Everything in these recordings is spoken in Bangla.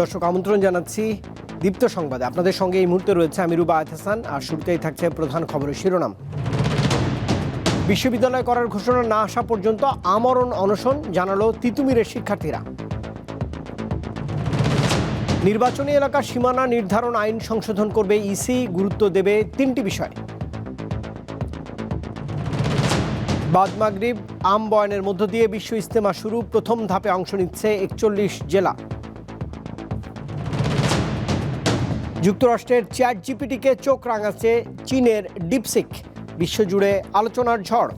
দর্শক, আমন্ত্রণ জানাচ্ছি দীপ্ত সংবাদে। আপনাদের সঙ্গে এই মুহূর্তে রয়েছে আমি রুবা আয়াত হাসান, আর শুরুতেই থাকছে প্রধান খবরের শিরোনাম। বিশ্ববিদ্যালয় করার ঘোষণা না আসা পর্যন্ত আমরণ অনশন, জানালো তিতুমিরের শিক্ষার্থীরা। নির্বাচনী এলাকার সীমানা নির্ধারণ আইন সংশোধন করবে ইসি, গুরুত্ব দেবে তিনটি বিষয়। বাদ মাগরিব, আম বয়নের মধ্য দিয়ে বিশ্ব ইজতেমা শুরু, প্রথম ধাপে অংশ নিচ্ছে একচল্লিশ জেলা। যুক্তরাষ্ট্রের চ্যাট জিপিটিকে চোখ রাঙাচ্ছে চীনের ডিপসিক, বিশ্বজুড়ে আলোচনার ঝড়।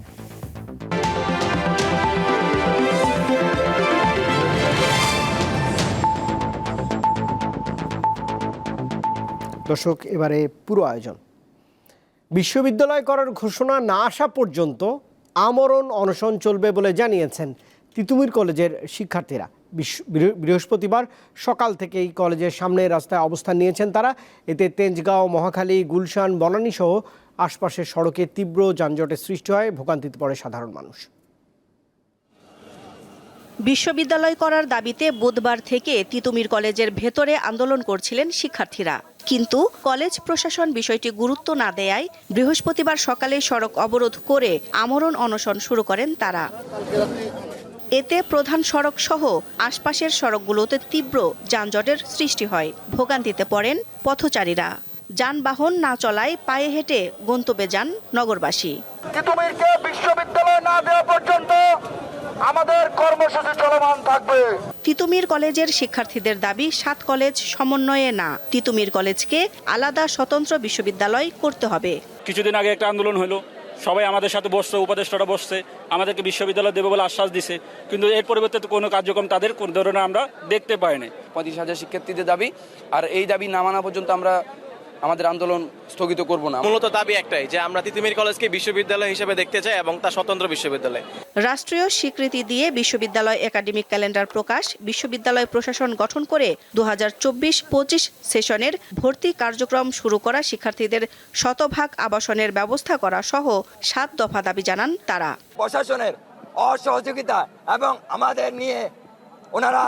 দর্শক, এবারে পুরো আয়োজন। বিশ্ববিদ্যালয় করার ঘোষণা না আসা পর্যন্ত আমরণ অনশন চলবে বলে জানিয়েছেন তিতুমির কলেজের শিক্ষার্থীরা। বৃহস্পতিবার সকাল থেকেই কলেজের সামনে রাস্তায় অবস্থান নিয়েছেন তারা। এতে তেঞ্জগাঁও মহাখালী, গুলশান, বনানী সহ আশপাশের সড়কে তীব্র যানজটের সৃষ্টি হয়। ভোগান্তিতে পড়ে সাধারণ মানুষ। বিশ্ববিদ্যালয় করার দাবিতে বুধবার থেকে তিতুমির কলেজের ভেতরে আন্দোলন করছিলেন শিক্ষার্থীরা। কিন্তু কলেজ প্রশাসন বিষয়টি গুরুত্ব না দেয়ায় বৃহস্পতিবার সকালে সড়ক অবরোধ করে আমরণ অনশন শুরু করেন তারা। এতে প্রধান সড়ক সহ আশপাশের সড়কগুলোতে তীব্র যানজটের সৃষ্টি হয়। ভোগান্তিতে পড়েন পথচারীরা। যানবাহন না চলায় পায়ে হেঁটে গন্তব্যে যান নগরবাসী। তিতুমিরকে বিশ্ববিদ্যালয় না দেওয়া পর্যন্ত আমাদের কর্মসূচি চলমান থাকবে। তিতুমির কলেজের শিক্ষার্থীদের দাবি সাত কলেজ সমন্বয়ে না। তিতুমির কলেজকে আলাদা স্বতন্ত্র বিশ্ববিদ্যালয় করতে হবে। কিছুদিন আগে একটা আন্দোলন হলো। সবাই আমাদের সাথে বসছে, উপদেষ্টারা বসছে, আমাদেরকে বিশ্ববিদ্যালয় দেবে বলে আশ্বাস দিছে। কিন্তু এর পরিবর্তে কোনো কার্যক্রম তাদের কোনো ধরনের আমরা দেখতে পাই না পঁয়ত্রিশ হাজার শিক্ষার্থীদের দাবি, আর এই দাবি না মানা পর্যন্ত আমরা আমাদের আন্দোলন স্থগিত করব না। মূলত দাবি একটাই যে আমরা তিতুমির কলেজকে বিশ্ববিদ্যালয় হিসেবে দেখতে চাই এবং তা স্বতন্ত্র বিশ্ববিদ্যালয়। রাষ্ট্রীয় স্বীকৃতি দিয়ে বিশ্ববিদ্যালয় একাডেমিক ক্যালেন্ডার প্রকাশ বিশ্ববিদ্যালয় প্রশাসন গঠন করে দু হাজার চব্বিশ পঁচিশ সেশনের ভর্তি কার্যক্রম শুরু করা শিক্ষার্থীদের শতভাগ আবাসনের ব্যবস্থা করা সহ সাত দফা দাবি জানান তারা। প্রশাসনের অসহযোগিতা এবং আমাদের নিয়ে ওনারা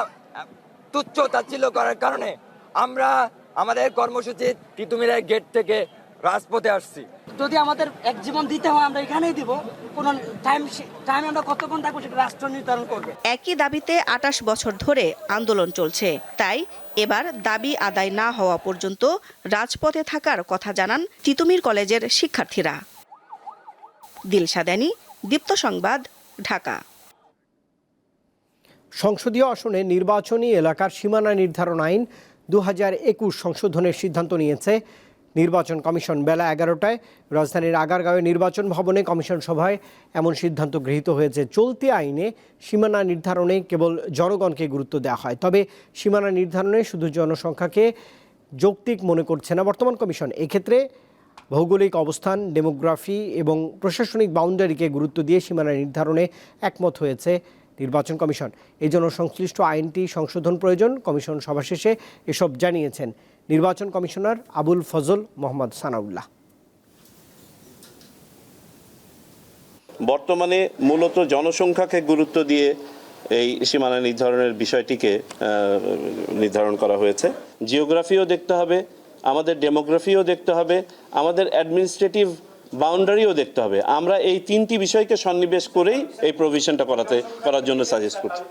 তুচ্ছ তাচ্ছিল্য করার কারণে আমরা আমাদের কর্মসূচি তিতুমিরের গেট থেকে রাজপথে আসছি। যদি আমাদের এক জীবন দিতে হয় আমরা এখানেই দিব। কোন টাইম টাইম আমরা কতক্ষণ থাকব সেটা রাষ্ট্র নির্ধারণ করবে। একই দাবিতে আটাশ বছর ধরে আন্দোলন চলছে। তাই এবার দাবি আদায় না হওয়া পর্যন্ত রাজপথে থাকার কথা জানান তিতুমির কলেজের শিক্ষার্থীরা। দিলশাদানি দীপ্ত সংবাদ ঢাকা। সংসদীয় আসনে নির্বাচনী এলাকার সীমানা নির্ধারণ আইন দু হাজার একুশ সংশোধনের সিদ্ধান্ত নিয়েছে নির্বাচন কমিশন। বেলা এগারোটায় রাজধানীর আগারগাঁওয়ে নির্বাচন ভবনে কমিশন সভায় এমন সিদ্ধান্ত গৃহীত হয়েছে। চলতি আইনে সীমানা নির্ধারণে কেবল জনগণকে গুরুত্ব দেওয়া হয়, তবে সীমানা নির্ধারণে শুধু জনসংখ্যাকে যৌক্তিক মনে করছে না বর্তমান কমিশন। এক্ষেত্রে ভৌগোলিক অবস্থান, ডেমোগ্রাফি এবং প্রশাসনিক বাউন্ডারিকে গুরুত্ব দিয়ে সীমানা নির্ধারণে একমত হয়েছে নির্বাচন কমিশন। এই জন্য সংশ্লিষ্ট আইনটি সংশোধন প্রয়োজন, কমিশন সভা শেষে এসব জানিয়েছেন নির্বাচন কমিশনার আবুল ফজল মোহাম্মদ সানাউল্লাহ। বর্তমানে মূলত জনসংখ্যাকে গুরুত্ব দিয়ে এই সীমানা নির্ধারণের বিষয়টিকে নির্ধারণ করা হয়েছে। জিওগ্রাফিও দেখতে হবে, আমাদের ডেমোগ্রাফিও দেখতে হবে, আমাদের অ্যাডমিনিস্ট্রেটিভ বাউন্ডারিও দেখতে হবে। আমরা এই তিনটি বিষয়কে সন্নিবেশ করেই এই প্রভিশনটা করাতে, করার জন্য সাজেস্ট করছি।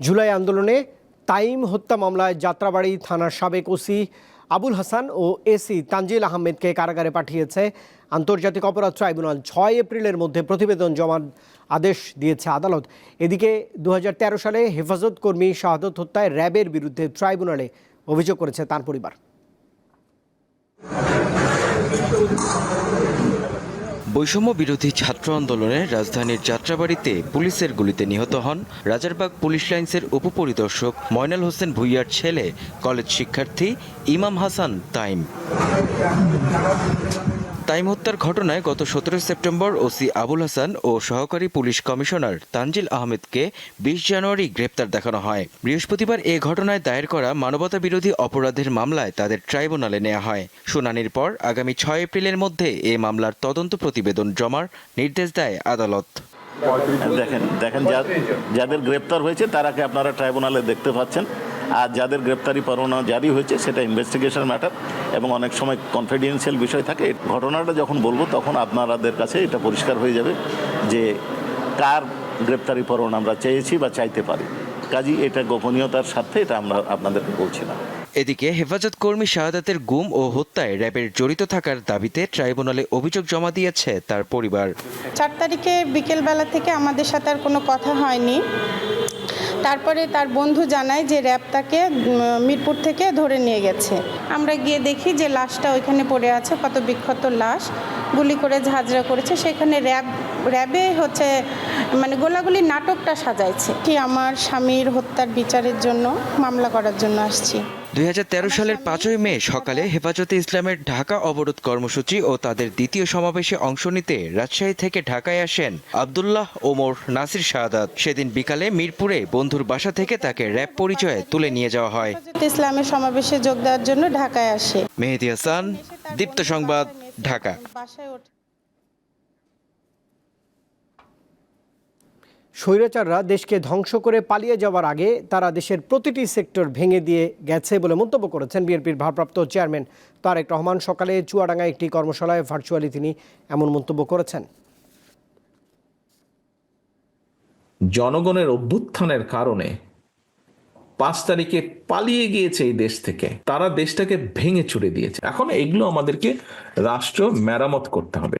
জুলাই আন্দোলনে তাইম হত্যা মামলায় যাত্রাবাড়ি থানার সাবেক ওসি আবুল হাসান ও এসি তানজিল আহমেদকে কারাগারে পাঠিয়েছে। আন্তর্জাতিক অপরাধ ট্রাইব্যুনাল ছয় এপ্রিলের মধ্যে প্রতিবেদন জমার আদেশ দিয়েছে আদালত। এদিকে দু হাজার তেরো সালে হেফাজত কর্মী শাহাদত হত্যায় র্যাবের বিরুদ্ধে ট্রাইব্যুনালে অভিযোগ করেছে তার পরিবার। বৈষম্য বিরোধী ছাত্র আন্দোলনে রাজধানীর যাত্রাবাড়িতে পুলিশের গুলিতে নিহত হন রাজারবাগ পুলিশ লাইন্সের উপপরিদর্শক ময়নাল হোসেন ভুইয়ার ছেলে কলেজ শিক্ষার্থী ইমাম হাসান তাইম। তাইম হত্যার ঘটনায় গত সতেরো সেপ্টেম্বর ওসি আবুল হাসান ও সহকারী পুলিশ কমিশনার তানজিল আহমেদকে বিশ জানুয়ারি গ্রেপ্তার দেখানো হয়। বৃহস্পতিবার এ ঘটনায় দায়ের করা মানবতা বিরোধী অপরাধের মামলায় তাদের ট্রাইব্যুনালে নেওয়া হয়। শুনানির পর আগামী ছয় এপ্রিলের মধ্যে এ মামলার তদন্ত প্রতিবেদন জমার নির্দেশ দেয় আদালত। দেখেন দেখেন যাদের গ্রেপ্তার হয়েছে তারাকে আপনারা ট্রাইব্যুনালে দেখতে পাচ্ছেন। আর যাদের গ্রেপ্তারি পরোয়ানা জারি হয়েছে সেটা ইনভেস্টিগেশন ম্যাটার এবং অনেক সময় কনফিডেন্সিয়াল বিষয় থাকে। ঘটনাটা যখন বলব তখন আপনারাদের কাছে এটা পরিষ্কার হয়ে যাবে যে কার গ্রেপ্তারি পরোয়ানা আমরা চেয়েছি বা চাইতে পারি। কাজী এটা গোপনীয়তার সাথে এটা আমরা আপনাদেরকে বলছি না। এদিকে হেফাজত কর্মী শাহাদাতের গুম ও হত্যায় র্যাবের জড়িত থাকার দাবিতে ট্রাইব্যুনালে অভিযোগ জমা দিয়েছে তার পরিবার। চার তারিখে বিকেলবেলা থেকে আমাদের সাথে আর কোনো কথা হয়নি। তারপরে তার বন্ধু জানায় যে র্যাব তাকে মিরপুর থেকে ধরে নিয়ে গেছে। আমরা গিয়ে দেখি যে লাশটা ওইখানে পড়ে আছে, কত বিক্ষত লাশ। গুলি করে ঝাঁঝরা করেছে। সেখানে র্যাব, র্যাবে হচ্ছে মানে গোলাগুলি নাটকটা সাজাইছে। কি আমার স্বামীর হত্যার বিচারের জন্য মামলা করার জন্য আসছি। দুই হাজার তেরো সালের পাঁচই মে সকালে হেফাজতে ইসলামের ঢাকা অবরোধ কর্মসূচি ও তাদের দ্বিতীয় সমাবেশে অংশ নিতে রাজশাহী থেকে ঢাকায় আসেন আবদুল্লাহ ওমর নাসির শাহাদাত। সেদিন বিকালে মিরপুরে বন্ধুর বাসা থেকে তাকে র্যাব পরিচয়ে তুলে নিয়ে যাওয়া হয়। হেফাজতে ইসলামের সমাবেশে যোগ দেওয়ার জন্য ঢাকায় আসে। মেহেদি হাসান দীপ্ত সংবাদ ঢাকা। স্বৈরাচাররা দেশকে ধ্বংস করে পালিয়ে যাওয়ার আগে তারা দেশের প্রতিটি সেক্টর ভেঙে দিয়ে গেছে বলে মন্তব্য করেছেন বিএনপির ভারপ্রাপ্ত চেয়ারম্যান তারেক রহমান। সকালে চুয়াডাঙ্গায় একটি কর্মশালায় ভার্চুয়ালি তিনি এমন মন্তব্য করেছেন। জনগণের অভ্যুত্থানের কারণে পাঁচ তারিখে পালিয়ে গিয়েছে এই দেশ থেকে। তারা দেশটাকে ভেঙে চুরে দিয়েছে। এখন এগুলো আমাদেরকে রাষ্ট্র মেরামত করতে হবে।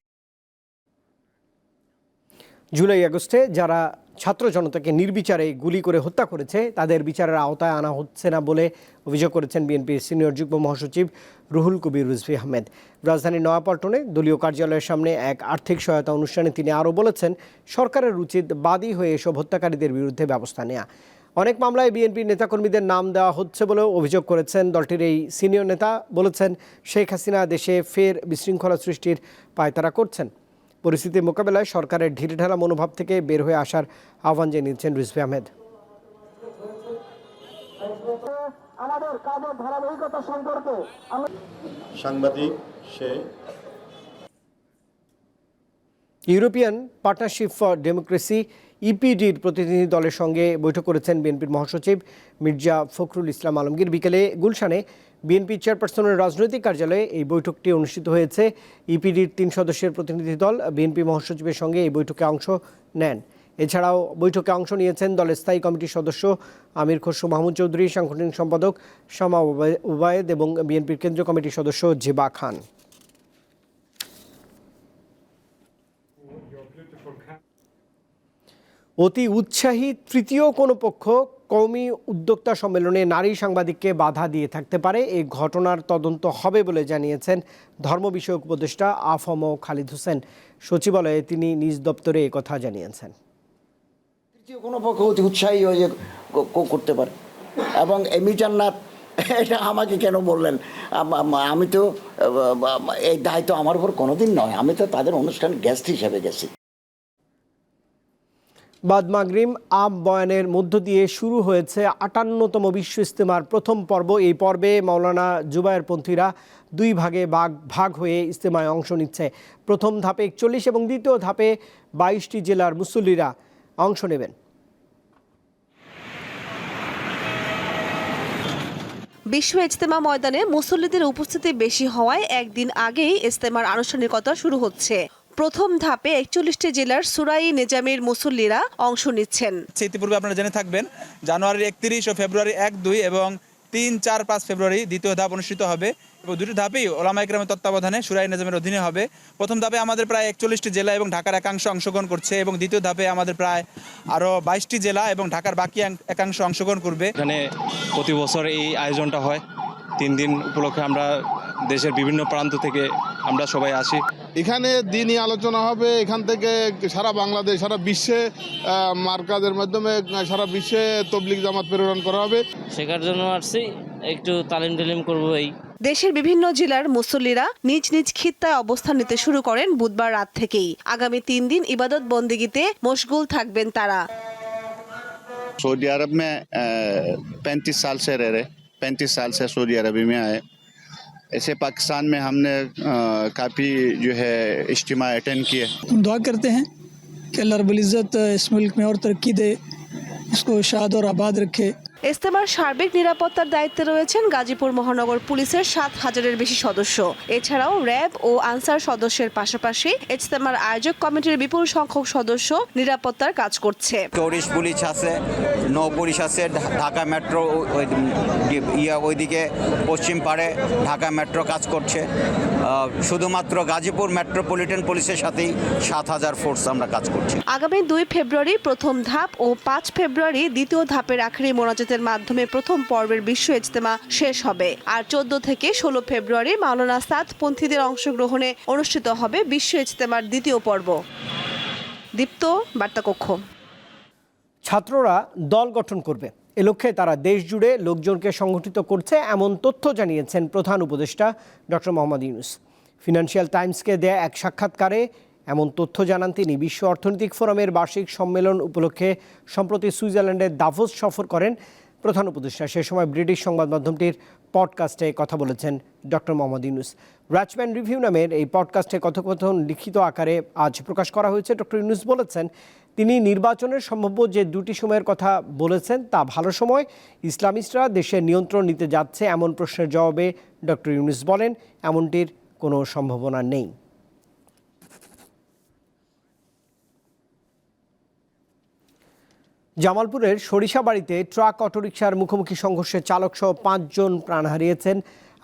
জুলাই আগস্টে যারা ছাত্র জনতাকে নির্বিচারে গুলি করে হত্যা করেছে, তাদের বিচারের আওতায় আনা হচ্ছে না বলে অভিযোগ করেছেন বিএনপির সিনিয়র যুগ্ম মহাসচিব রুহুল কবির রুজভি আহমেদ। রাজধানীর নয়াপল্টনে দলীয় কার্যালয়ের সামনে এক আর্থিক সহায়তা অনুষ্ঠানে তিনি আরও বলেছেন, সরকারের উচিত বাদী হয়ে এসব হত্যাকারীদের বিরুদ্ধে ব্যবস্থা নেয়া। অনেক মামলায় বিএনপির নেতাকর্মীদের নাম দেওয়া হচ্ছে বলেও অভিযোগ করেছেন দলটির এই সিনিয়র নেতা, বলেছেন শেখ হাসিনা দেশে ফের বিশৃঙ্খলা সৃষ্টির পায়তারা করছেন। পরিস্থিতি মোকাবেলায় সরকারের ঢিলঢালা মনোভাব থেকে বের হয়ে আসার আহ্বান জানিয়েছেন রিজভি আহমেদ। সাংবাদিক সে ইউরোপিয়ান পার্টনারশিপ ফর ডেমোক্রেসি, ইপিডির প্রতিনিধি দলের সঙ্গে বৈঠক করেছেন বিএনপির মহাসচিব মির্জা ফখরুল ইসলাম আলমগীর। বিকেলে গুলশানে বিএনপি চেয়ারপারসনের রাজনৈতিক কার্যালয়ে এই বৈঠকটি অনুষ্ঠিত হয়েছে। ইপিডির তিন সদস্যের প্রতিনিধি দল বিএনপি মহাসচিবের সঙ্গে এই বৈঠকে অংশ নেন। এছাড়াও বৈঠকে অংশ নিয়েছেন দলের স্থায়ী কমিটির সদস্য আমির খসরু মাহমুদ চৌধুরী, সাংগঠনিক সম্পাদক শামা ওবায়েদ এবং বিএনপির কেন্দ্রীয় কমিটির সদস্য জিবা খান। অতি উৎসাহী তৃতীয় কোনো পক্ষ কওমি উদ্যোক্তা সম্মেলনে নারী সাংবাদিককে বাধা দিয়ে থাকতে পারে। এই ঘটনার তদন্ত হবে বলে জানিয়েছেন ধর্ম বিষয়ক উপদেষ্টা আফম খালিদ হোসেন। সচিবালয়ে তিনি নিজ দপ্তরে কথা জানিয়েছেন। তৃতীয় কোনো পক্ষ অতি উৎসাহী হয়ে করতে পারে। এবং এমি জান্নাত এটা আমাকে কেন বললেন? আমি তো এই দায়িত্ব আমার উপর কোনোদিন নয়। আমি তো তাদের অনুষ্ঠান গেস্ট হিসেবে গেছি। বাদ মাগরিম আম বয়ানের মধ্য দিয়ে শুরু হয়েছে আটান্নতম বিশ্ব ইস্তেমার প্রথম পর্ব। এই পর্বে মাওলানা জুবায়ের পন্থীরা দুই ভাগে ভাগ ভাগ হয়ে ইস্তেমায় অংশ নিচ্ছে। প্রথম ধাপে একচল্লিশ এবং দ্বিতীয় ধাপে বাইশটি জেলার মুসল্লিরা অংশ নেবেন। বিশ্ব ইজতেমা ময়দানে মুসল্লিদের উপস্থিতি বেশি হওয়ায় একদিন আগেই ইজতেমার আনুষ্ঠানিকতা শুরু হচ্ছে। প্রথম ধাপে একচল্লিশটি জেলার সুরাই নিজামের মুসল্লিরা অংশ নিচ্ছেন। ইতিপূর্বে আপনারা জেনে থাকবেন জানুয়ারির একত্রিশ ও ফেব্রুয়ারি এক দুই এবং তিন চার পাঁচ ফেব্রুয়ারি দ্বিতীয় ধাপ অনুষ্ঠিত হবে। এবং দুটি ধাপেই ওলামা ইকরামের তত্ত্বাবধানে সুরাই নিজামের অধীনে হবে। প্রথম ধাপে আমাদের প্রায় একচল্লিশটি জেলা এবং ঢাকার একাংশ অংশগ্রহণ করছে এবং দ্বিতীয় ধাপে আমাদের প্রায় আরও বাইশটি জেলা এবং ঢাকার বাকি একাংশ অংশগ্রহণ করবে। এখানে প্রতি বছর এই আয়োজনটা হয়। তিন দিন উপলক্ষে আমরা দেশের বিভিন্ন প্রান্ত থেকে আমরা সবাই আসি। এখানে দিনই আলোচনা হবে এখান থেকে সারা বাংলাদেশ সারা বিশ্বে আহ, মার্কাজের মাধ্যমে সারা বিশ্বে তবলিগ জামাত প্রেরণ করা হবে শেখার জন্য আসছি একটু তালিম টালিম করবো এই দেশের বিভিন্ন জেলার মুসল্লিরা নিজ নিজ খিত্তায় অবস্থান নিতে শুরু করেন বুধবার রাত থেকেই আগামী তিন দিন ইবাদত বন্দিগিতে মশগুল থাকবেন তারা सऊदी अरब में पैंतीस साल से रह रहे पैंतीस साल से सऊदी अरबी में आए ऐसे पाकिस्तान में हमने काफ़ी जो है, इज्तम अटेंड किए हम दुआ करते हैं कि अल्लाह रबुल्ज़त इस मुल्क में और तरक्की दे, इसको शाद और आबाद रखे। ইস্তেমার সার্বিক নিরাপত্তার দায়িত্বে রয়েছেন গাজীপুর মহানগর পুলিশের সাত হাজারের বেশি সদস্য। এছাড়াও র্যাব ও আনসার সদস্যের পাশাপাশি ইজতেমার আয়োজক কমিটির বিপুল সংখ্যক সদস্য নিরাপত্তার কাজ করছে। টুরিস্ট পুলিশ আছে, নৌ পুলিশ আছে ঢাকা মেট্রো ইয়া ওইদিকে পশ্চিম পাড়ে ঢাকা মেট্রো কাজ করছে। শুধুমাত্র গাজীপুর মেট্রোপলিটন পুলিশের সাথেই সাত হাজার ফোর্স আমরা কাজ করছি। আগামী দুই ফেব্রুয়ারি প্রথম ধাপ ও পাঁচ ফেব্রুয়ারি দ্বিতীয় ধাপের আখেরি মোনাজাতের মাধ্যমে প্রথম পর্বের বিশ্ব ইজতেমা শেষ হবে। আর চোদ্দ থেকে ষোলো ফেব্রুয়ারি মাওলানা সাদ পন্থীদের অংশগ্রহণে অনুষ্ঠিত হবে বিশ্ব ইজতেমার দ্বিতীয় পর্ব। দীপ্ত বার্তাকক্ষ। ছাত্ররা দল গঠন করবে। এ লক্ষ্যে তারা দেশ জুড়ে লোকজনকে সংগঠিত করছে এমন তথ্য জানিয়েছেন প্রধান উপদেষ্টা ডক্টর মোহাম্মদ ইউনুস। ফিনান্সিয়াল টাইমসকে দেয়া এক সাক্ষাৎকারে এমন তথ্য জানান তিনি। বিশ্ব অর্থনৈতিক ফোরামের বার্ষিক সম্মেলন উপলক্ষে সম্প্রতি সুইজারল্যান্ডের দাভোস সফর করেন প্রধান উপদেষ্টা। সে সময় ব্রিটিশ সংবাদ মাধ্যমটির পডকাস্টে কথা বলেছেন doctor Mohammad Yunus. Rachman Review নামের এই পডকাস্টে কথোপকথন লিখিত আকারে আজ প্রকাশ করা হয়েছে। ডক্টর ইউনুস বলেছেন তিনি নির্বাচনের সম্ভাব্য যে দুটি সময়ের কথা বলেছেন, তা ভালো সময়। ইসলামিস্টরা দেশের নিয়ন্ত্রণ নিতে যাচ্ছে এমন প্রশ্নের জবাবে ডক্টর ইউনুস বলেন, এমনটির কোনো সম্ভাবনা নেই। জামালপুরের সরিষাবাড়িতে ট্রাক, অটোরিকশার মুখোমুখি সংঘর্ষে চালকসহ পাঁচজন প্রাণ হারিয়েছেন।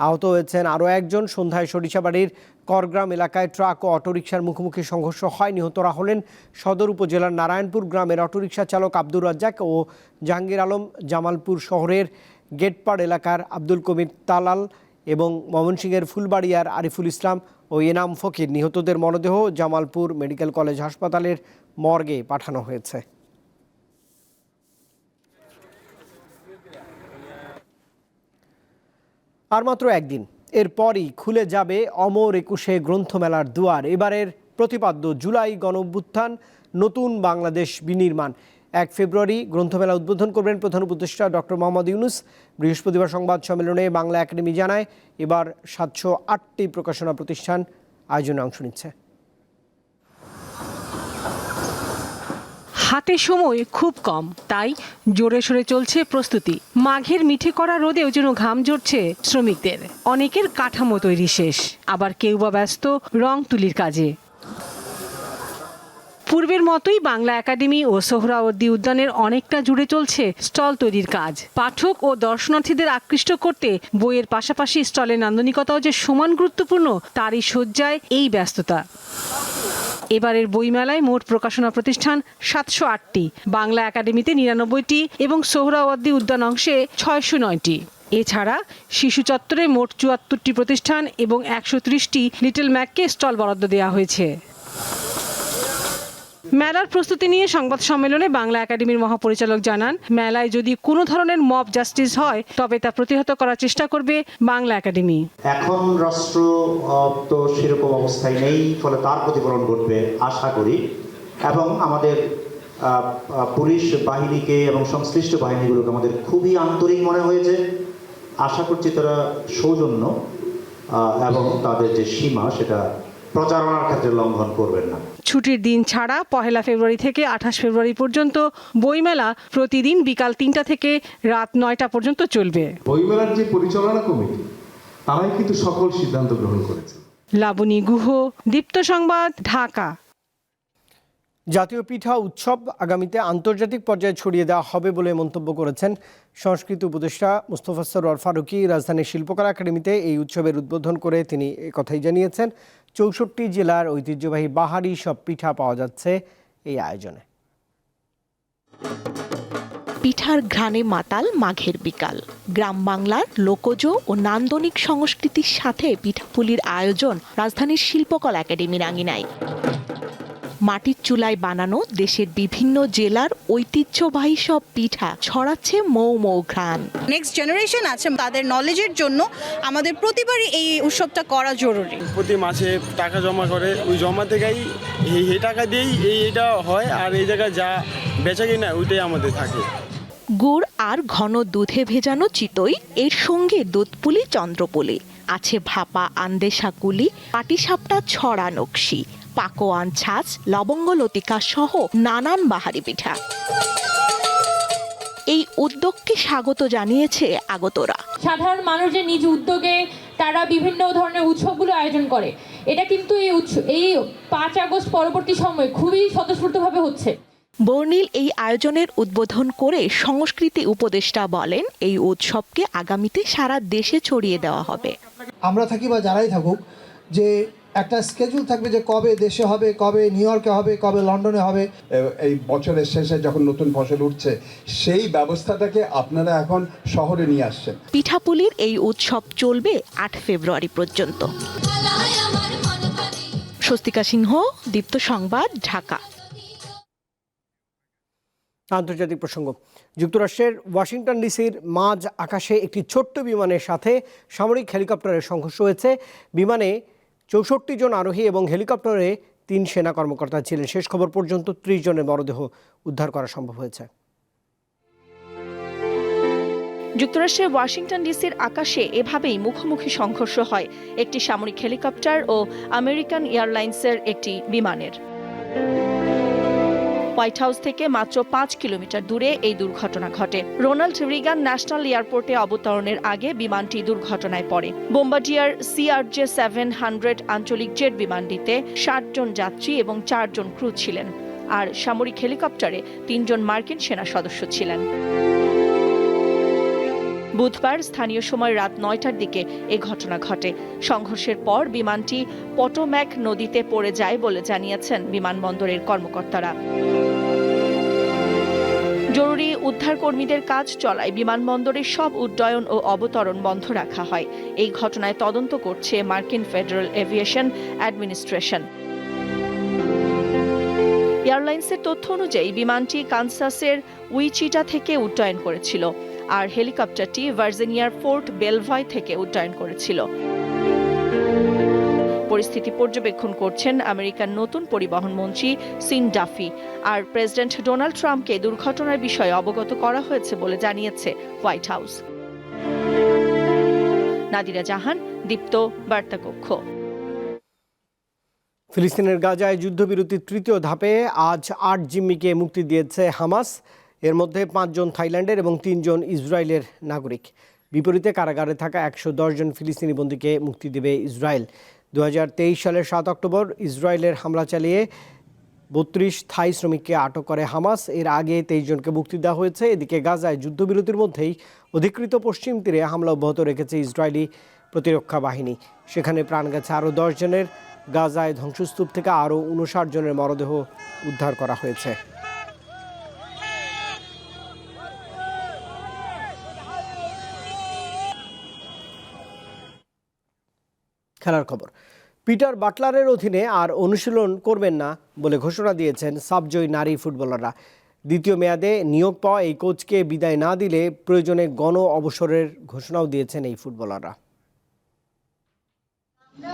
আহত হয়েছেন। আরও একজন সন্ধ্যায় সরিষাবাড়ির করগ্রাম এলাকায় ট্রাক ও অটোরিকশার মুখোমুখি সংঘর্ষ হয়। নিহতরা হলেন সদর উপজেলার নারায়ণপুর গ্রামের অটোরিকশা চালক আব্দুর রাজ্জাক ও জাহাঙ্গীর আলম জামালপুর শহরের গেটপাড় এলাকার আব্দুল কবির তালাল এবং ময়মনসিংহের ফুলবাড়িয়ার আরিফুল ইসলাম ও এনাম ফকির। নিহতদের মরদেহ জামালপুর মেডিকেল কলেজ হাসপাতালের মর্গে পাঠানো হয়েছে। আর মাত্র একদিন। এরপরই খুলে যাবে অমর একুশে গ্রন্থমেলার দুয়ার। এবারের প্রতিপাদ্য জুলাই গণঅভ্যুত্থান, নতুন বাংলাদেশ বিনির্মাণ। এক ফেব্রুয়ারি গ্রন্থমেলা উদ্বোধন করবেন প্রধান উপদেষ্টা ডক্টর মোহাম্মদ ইউনুস। বৃহস্পতিবার সংবাদ সম্মেলনে বাংলা একাডেমি জানায়, এবার সাতশো আটটি প্রকাশনা প্রতিষ্ঠান আয়োজনে অংশ নিচ্ছে। হাতে সময় খুব কম, তাই জোরে সোরে চলছে প্রস্তুতি। মাঘের মিঠে করা রোদেও যেন ঘাম ঝরছে শ্রমিকদের। অনেকের কাঠামো তৈরি শেষ, আবার কেউ বা ব্যস্ত রং তুলির কাজে। পূর্বের মতোই বাংলা একাডেমি ও সোহরাওয়ার্দী উদ্যানের অনেকটা জুড়ে চলছে স্টল তৈরির কাজ। পাঠক ও দর্শনার্থীদের আকৃষ্ট করতে বইয়ের পাশাপাশি স্টলের নান্দনিকতাও যে সমান গুরুত্বপূর্ণ, তারই সজ্জায় এই ব্যস্ততা। এবারের বইমেলায় মোট প্রকাশনা প্রতিষ্ঠান সাতশো আটটি, বাংলা একাডেমিতে নিরানব্বইটি এবং সোহরাওয়ার্দী উদ্যান অংশে ছয়শো নয়টি। এছাড়া শিশু চত্বরে মোট চুয়াত্তরটি প্রতিষ্ঠান এবং একশো ত্রিশটি লিটল ম্যাককে স্টল বরাদ্দ দেওয়া হয়েছে। মেলার প্রস্তুতি নিয়ে সংবাদ সম্মেলনে বাংলা একাডেমির মহাপরিচালক জানান, মেলায় যদি কোনো ধরনের মব জাস্টিস হয়, তবে তা প্রতিহত করার চেষ্টা করবে বাংলা একাডেমি। এখন রাষ্ট্র তো সেরকম অবস্থায় নেই, ফলে তার প্রতিফলন ঘটবে আশা করি। এবং আমাদের পুলিশ বাহিনীকে এবং সংশ্লিষ্ট বাহিনীগুলোকে আমাদের খুবই আন্তরিক মনে হয়েছে। আশা করছি তারা সৌজন্য এবং তাদের যে সীমা সেটা প্রচারণার ক্ষেত্রে লঙ্ঘন করবেন না। ছুটির দিন ছাড়া পহেলা ফেব্রুয়ারি থেকে আঠাশ ফেব্রুয়ারি পর্যন্ত বইমেলা প্রতিদিন বিকাল তিনটা থেকে রাত নয়টা পর্যন্ত চলবে। বইমেলার যে পরিচালনা কমিটি তারাই কিন্তু সকল সিদ্ধান্ত গ্রহণ করেছে। লাবণী গুহ দীপ্ত সংবাদ ঢাকা। জাতীয় পিঠা উৎসব আগামীতে আন্তর্জাতিক পর্যায়ে ছড়িয়ে দেওয়া হবে বলে মন্তব্য করেছেন সংস্কৃতি উপদেষ্টা মুস্তফা সরোয়ার ফারুকি। রাজধানীর শিল্পকলা একাডেমিতে এই উৎসবের উদ্বোধন করে তিনি কথাই জানিয়েছেন। চৌষট্টি জেলার ঐতিহ্যবাহী বাহারি সব পিঠা পাওয়া যাচ্ছে এই আয়োজনে। পিঠার ঘ্রাণে মাতাল মাঘের বিকাল। গ্রাম বাংলার লোকজ ও নান্দনিক সংস্কৃতির সাথে পিঠাপুলির আয়োজন রাজধানীর শিল্পকলা একাডেমির আঙিনায় মাটির চুলায় বানানো দেশের বিভিন্ন জেলার ঐতিহ্যবাহী সব পিঠা ছড়াচ্ছে মৌ মৌ ঘ্রাণ। নেক্সট জেনারেশন আছে তাদের নলেজের জন্য আমাদের প্রতিবারই এই উৎসবটা করা জরুরি। প্রতি মাসে টাকা জমা করে ওই জমা থেকেই এই টাকা দিয়েই এই এটা হয় আর এই জায়গায় যা বেচা কিনা ওইটাই আমাদের থাকে। গুড় আর ঘন দুধে ভেজানো চিতই এর সঙ্গে দুধপুলি চন্দ্রপুলি। আছে ভাপা আন্দেশা কুলি পাটিসাপটা ছড়া নকশি। পাকোয়ান ছাঁচ লবঙ্গ লতিকা সহ নানান বাহারি পিঠা। এই উদ্যোগকে স্বাগত জানিয়েছে আগতরা। সাধারণ মানুষ যে নিজ উদ্যোগে তারা বিভিন্ন ধরনের উৎসবগুলো আয়োজন করে এটা কিন্তু এই উৎসব এই পাঁচ আগস্ট পরবর্তী সময়ে খুবই স্বতঃস্ফূর্তভাবে হচ্ছে। বর্ণিল এই আয়োজনের উদ্বোধন করে সংস্কৃতি উপদেষ্টা বলেন এই উৎসবকে আগামীতে সারা দেশে ছড়িয়ে দেওয়া হবে। আমরা থাকি বা যারাই থাকুক যে একটা স্কেজুল থাকবে যে কবে দেশে হবে কবে নিউ ইয়র্কে হবে কবে লন্ডনে হবে। এই বছরের শেষে যখন নতুন ফসল উঠছে সেই ব্যবস্থাটাকে আপনারা এখন শহরে নিয়ে আসছেন। পিঠাপুলির এই উৎসব চলবে আট ফেব্রুয়ারি পর্যন্ত। স্বস্তিকা সিংহ দীপ্ত সংবাদ ঢাকা। আন্তর্জাতিক প্রসঙ্গ। যুক্তরাষ্ট্রের ওয়াশিংটন ডিসির মাঝ আকাশে একটি ছোট্ট বিমানের সাথে সামরিক হেলিকপ্টারের সংঘর্ষ হয়েছে। বিমানে চৌষট্টি জন আরোহী এবং হেলিকপ্টারে তিন সেনা কর্মকর্তা ছিলেন। শেষ খবর পর্যন্ত ত্রিশ জনের মরদেহ উদ্ধার করা সম্ভব হয়েছে। যুক্তরাষ্ট্রের ওয়াশিংটন ডিসির আকাশে এভাবেই মুখোমুখি সংঘর্ষ হয়। একটি সামরিক হেলিকপ্টার ও আমেরিকান এয়ারলাইন্সের একটি বিমানের। হোয়াইট হাউস থেকে মাত্র পাঁচ কিলোমিটার দূরে এই দুর্ঘটনা ঘটে। রোনাল্ড রিগান ন্যাশনাল এয়ারপোর্টে অবতরণের আগে বিমানটি দুর্ঘটনায় পড়ে। বোম্বাডিয়ার সিআরজে সেভেন হান্ড্রেড আঞ্চলিক জেট বিমানটিতে ষাটজন যাত্রী এবং চারজন ক্রু ছিলেন। আর সামরিক হেলিকপ্টারে তিনজন মার্কিন সেনা সদস্য ছিলেন। বুধবার স্থানীয় সময় রাত নয়টার দিকে এ ঘটনা ঘটে। সংঘর্ষের পর বিমানটি পটোম্যাক নদীতে পড়ে যায় বলে জানিয়েছেন বিমানবন্দরের কর্মকর্তারা। জরুরি উদ্ধারকর্মীদের কাজ চলায় বিমানবন্দরের সব উড্ডয়ন ও অবতরণ বন্ধ রাখা হয়। এই ঘটনায় তদন্ত করছে মার্কিন ফেডারেল এভিয়েশন অ্যাডমিনিস্ট্রেশন। এয়ারলাইন্সের তথ্য অনুযায়ী বিমানটি কানসাসের উইচিটা থেকে উড্ডয়ন করেছিল। আর হেলিকপ্টারটি ভার্জিনিয়ার ফোর্ট বেলভয় থেকে উড্ডয়ন করেছিল। পরিস্থিতি পর্যবেক্ষণ করছেন আমেরিকার নতুন পরিবহন মন্ত্রী সিন ডাফি। আর প্রেসিডেন্ট ডোনাল্ড ট্রাম্পকে দুর্ঘটনার বিষয়ে অবগত করা হয়েছে বলে জানিয়েছে হোয়াইট হাউস। নাদিরা জাহান, দীপ্ত বার্তা কক্ষ ফিলিস্তিনের গাজায় যুদ্ধবিরতির তৃতীয় ধাপে আজ আট জিম্মিকে মুক্তি দিয়েছে হামাস। এর মধ্যে পাঁচজন থাইল্যান্ডের এবং তিনজন ইসরায়েলের নাগরিক। বিপরীতে কারাগারে থাকা একশো জন ফিলিস্তিনি বন্দীকে মুক্তি দেবে ইসরায়েল। দু হাজার তেইশ সালের সাত অক্টোবর ইসরায়েলের হামলা চালিয়ে বত্রিশ থাই শ্রমিককে আটক করে হামাস। এর আগে তেইশ জনকে মুক্তি দেওয়া হয়েছে। এদিকে গাজায় যুদ্ধবিরতির মধ্যেই অধিকৃত পশ্চিম তীরে হামলা অব্যাহত রেখেছে ইসরায়েলি প্রতিরক্ষা বাহিনী। সেখানে প্রাণ গেছে আরও দশ জনের। গাজায় ধ্বংসস্তূপ থেকে আরও উনষাট জনের মরদেহ উদ্ধার করা হয়েছে। খেলার খবর। পিটার বাটলারের অধীনে আর অনুশীলন করবেন না বলে ঘোষণা দিয়েছেন সাবজয়ী নারী ফুটবলাররা। দ্বিতীয় মেয়াদে নিয়োগ পাওয়া এই কোচকে বিদায় না দিলে প্রয়োজনে গণ অবসরের ঘোষণাও দিয়েছেন এই ফুটবলাররা।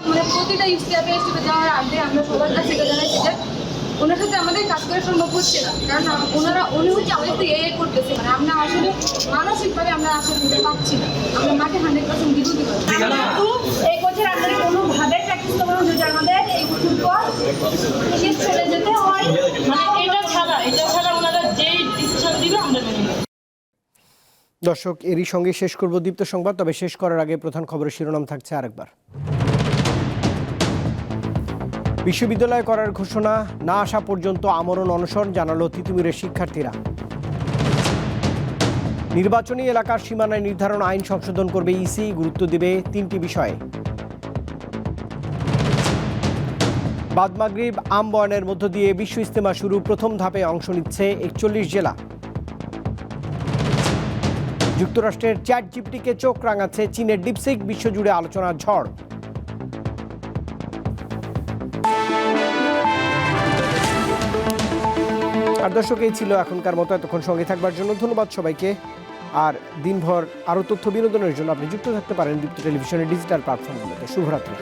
মানে প্রতিটা স্টেপে স্টেপে যাওয়ার আগে আমরা সবার কাছে ওনার সাথে আমাদের কাজ করা সম্ভব হচ্ছে না। কারণ ওনারা উনি হচ্ছে আমাদের এ করতেছে। মানে আমরা আসলে মানসিকভাবে আমরা আসলে নিতে পারছি না। আমরা মাকে হান্ড্রেড পার্সেন্ট দিব দিব এই কোচের আন্ডারে কোনোভাবে প্র্যাকটিস করানো যদি আমাদের এই ফুটবল শেষ দর্শক, এরই সঙ্গে শেষ করব দীপ্ত সংবাদ, তবে শেষ করার আগে প্রধান খবরের শিরোনাম থাকছে আরেকবার। বিশ্ববিদ্যালয় করার ঘোষণা, না আসা পর্যন্ত আমরণ অনশন, জানালো তিতুমিরের শিক্ষার্থীরা। নির্বাচনী এলাকার সীমানায় নির্ধারণ আইন সংশোধন করবে ইসি, গুরুত্ব দেবে তিনটি বিষয়ে। বাদমাগরিব আম বয়ানের মধ্য দিয়ে বিশ্ব ইস্তেমা শুরু, প্রথম ধাপে অংশ নিচ্ছে একচল্লিশ জেলা। যুক্তরাষ্ট্রের চ্যাট জিপটিকে চোখ রাঙাচ্ছে চীনের ডিপসিক, বিশ্বজুড়ে আলোচনার ঝড়। আর দর্শক, এই ছিল এখনকার মতো। এতক্ষণ সঙ্গে থাকবার জন্য ধন্যবাদ সবাইকে। আর দিনভর আরও তথ্য বিনোদনের জন্য আপনি যুক্ত থাকতে পারেন দীপ্ত টেলিভিশনের ডিজিটাল প্ল্যাটফর্মগুলোতে। শুভরাত্রি।